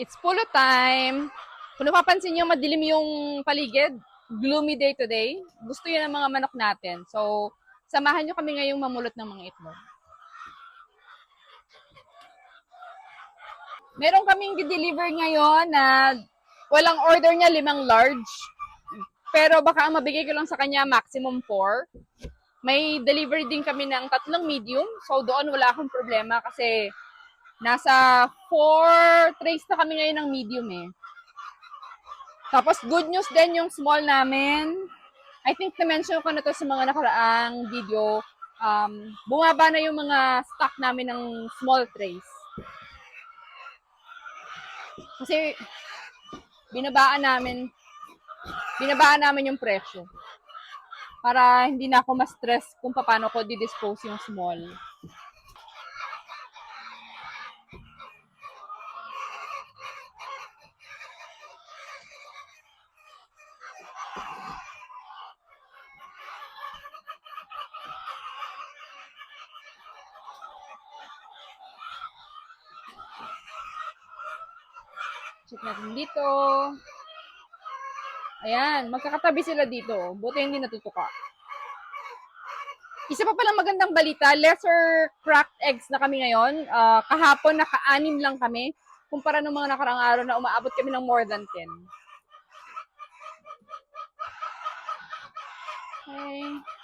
It's pulo time. Kung napapansin nyo, madilim yung paligid. Gloomy day today. Gusto yun ng mga manok natin. So, samahan nyo kami ngayong mamulot ng mga itlog. Meron kaming deliver ngayon na walang order niya, limang large. Pero baka ang mabigay ko lang sa kanya maximum 4. May delivery din kami ng tatlong medium. So doon wala akong problema kasi nasa 4 trays na kami ngayon ng medium eh. Tapos good news din yung small namin. I think na-mention ko na to sa mga nakaraang video. Um, bumaba na yung mga stock namin ng small trays. Kasi binabaan namin binabaan namin yung presyo. Para hindi na ako ma-stress kung paano ko di-dispose yung small. Check natin dito. Ayan, magkakatabi sila dito. Buti hindi natutuka. Isa pa palang magandang balita, lesser cracked eggs na kami ngayon. Ah, kahapon, naka-anim lang kami. Kumpara ng mga nakarang araw na umaabot kami ng more than 10. Okay.